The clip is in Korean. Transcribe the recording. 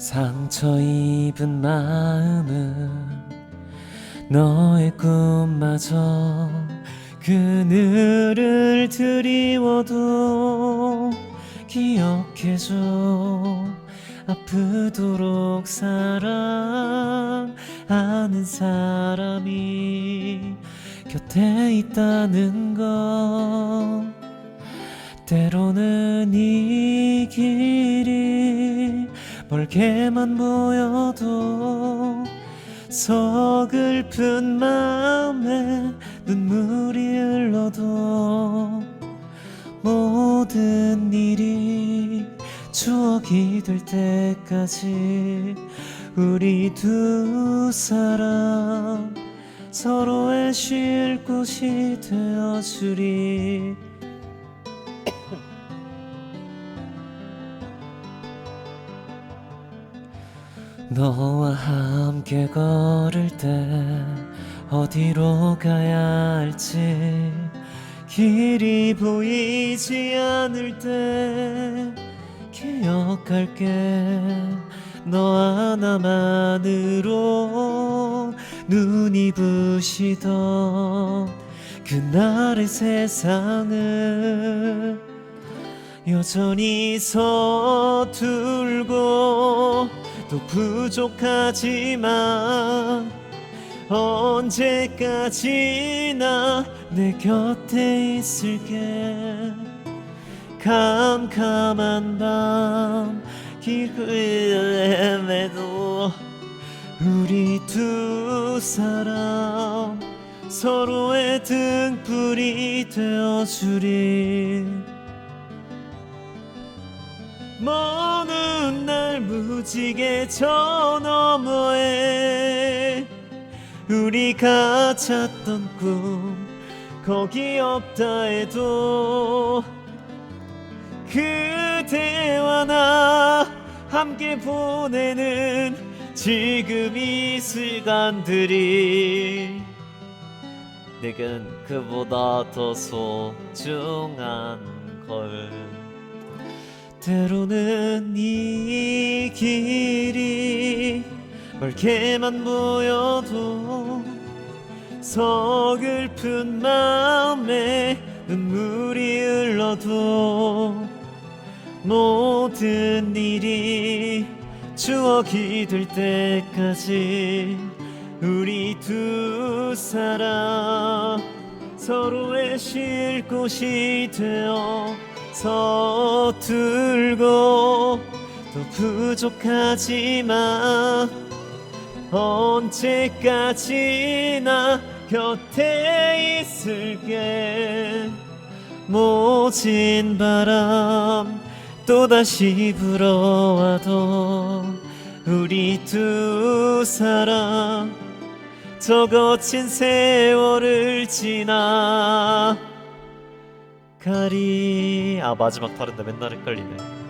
상처 입은 마음은 너의 꿈마저 그늘을 드리워도 기억해줘. 아프도록 사랑하는 사람이 곁에 있다는 것 때로는 이 길이 멀게만 보여도 서글픈 마음에 눈물이 흘러도 모든 일이 추억이 될 때까지 우리 두 사람 서로의 쉴 곳이 되어주리 너와 함께 걸을 때 어디로 가야 할지 길이 보이지 않을 때 기억할게. 너 하나만으로 눈이 부시던 그날의 세상을 여전히 서툴고 또 부족하지만 언제까지나 내 곁에 있을게. 캄캄한 밤 길을 헤매도 우리 두 사람 서로의 등불이 되어주리. 먼날 무지개 저 너머에 우리가 찾던 꿈 거기 없다 해도 그대와 나 함께 보내는 지금 이 시간들이 내겐 그보다 더 소중한 걸 때로는 이 길이 멀게만 보여도 서글픈 마음에 눈물이 흘러도 모든 일이 추억이 될 때까지 우리 두 사람 서로의 쉴 곳이 되어 서툴고 또 부족하지만 언제까지나 곁에 있을게. 모진 바람 또다시 불어와도 우리 두 사람 저 거친 세월을 지나 가리 아 마지막 다른데 맨날 헷갈리네